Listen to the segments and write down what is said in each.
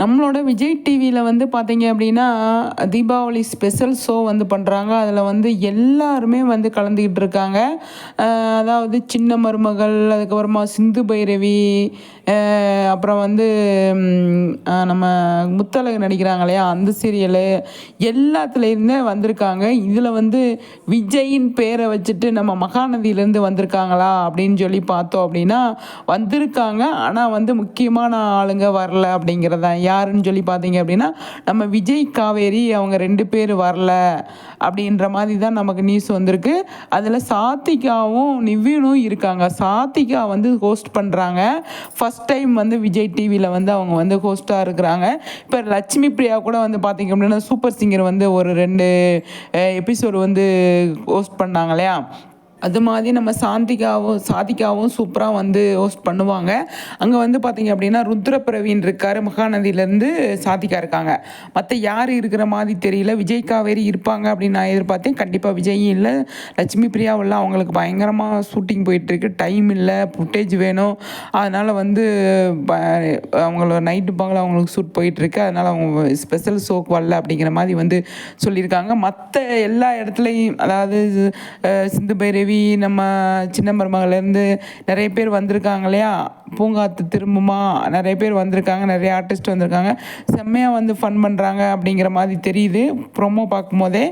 நம்மளோட விஜய் டிவியில் வந்து பார்த்தீங்க அப்படின்னா தீபாவளி ஸ்பெஷல் ஷோ வந்து பண்ணுறாங்க அதில் வந்து எல்லாருமே வந்து கலந்துக்கிட்டு இருக்காங்க. அதாவது சின்ன மருமகள் அதுக்கப்புறமா சிந்து பைரவி அப்புறம் வந்து நம்ம முத்தழகு நடிக்கிறாங்க இல்லையா அந்த சீரியலு எல்லாத்துலேருந்தே வந்திருக்காங்க. இதில் வந்து விஜயின் பேரை வச்சுட்டு நம்ம மகாநதியிலேருந்து வந்திருக்காங்களா அப்படின்னு சொல்லி பார்த்தோம் அப்படின்னா வந்திருக்காங்க. ஆனால் வந்து முக்கியமான ஆளுங்க வரல அப்படிங்கிறதான் யாருன்னு சொல்லி பார்த்தீங்க அப்படின்னா நம்ம விஜய் காவேரி அவங்க ரெண்டு பேர் வரல அப்படின்ற மாதிரி தான் நமக்கு நியூஸ் வந்திருக்கு. அதில் சாத்திகாவும் நிவ்வினும் இருக்காங்க. சாத்திகா வந்து ஹோஸ்ட் பண்ணுறாங்க ஃபஸ்ட் டைம் வந்து விஜய் டிவியில் வந்து அவங்க வந்து ஹோஸ்ட்டாக இருக்கிறாங்க. இப்போ லட்சுமி பிரியா கூட வந்து பார்த்தீங்க அப்படின்னா சூப்பர் சிங்கர் வந்து ஒரு ரெண்டு எபிசோடு வந்து ஹோஸ்ட் பண்ணாங்க இல்லையா? அது மாதிரி நம்ம சாந்திகாவும் சாதிகாவும் சூப்பராக வந்து ஹோஸ்ட் பண்ணுவாங்க. அங்கே வந்து பார்த்தீங்க அப்படின்னா ருத்ரபிரவீன் இருக்கார். மகாநதியிலேருந்து சாதிகா இருக்காங்க. மற்ற யார் இருக்கிற மாதிரி தெரியல. விஜய் காவேரி இருப்பாங்க அப்படின்னு நான் எதிர்பார்த்தேன். கண்டிப்பாக விஜயும் இல்லை. லட்சுமி பிரியாவெல்லாம் அவங்களுக்கு பயங்கரமாக ஷூட்டிங் போயிட்டுருக்கு டைம் இல்லை. ஃபுட்டேஜ் வேணும். அதனால் வந்து ப- அவங்கள நைட்டு பகல் அவங்களுக்கு ஷூட் போயிட்டுருக்கு அதனால் அவங்க ஸ்பெஷல் ஷோக்கு வரல அப்படிங்கிற மாதிரி வந்து சொல்லியிருக்காங்க. மற்ற எல்லா இடத்துலையும் அதாவது சிந்து பைரவி நம்ம சின்ன மருமகள்லேருந்து நிறைய பேர் வந்திருக்காங்க இல்லையா? பூங்காத்து திரும்புமா? நிறைய பேர் வந்திருக்காங்க நிறைய ஆர்டிஸ்ட் வந்திருக்காங்க. செம்மையாக வந்து ஃபன் பண்ணுறாங்க அப்படிங்கிற மாதிரி தெரியுது. ப்ரொமோ பார்க்கும்போதே.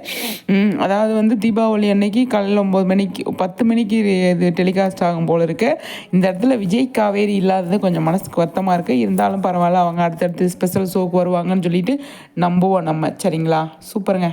அதாவது வந்து தீபாவளி அன்னைக்கு காலையில் ஒம்பது மணிக்கு பத்து மணிக்கு இது டெலிகாஸ்ட் ஆகும் போல் இருக்குது இந்த இடத்துல விஜய் காவேரி இல்லாதது கொஞ்சம் மனசுக்கு வருத்தமாக இருக்குது இருந்தாலும் பரவாயில்ல அவங்க அடுத்தடுத்து ஸ்பெஷல் ஷோக்கு வருவாங்கன்னு சொல்லிட்டு நம்புவோம் நம்ம. சரிங்களா? சூப்பருங்க.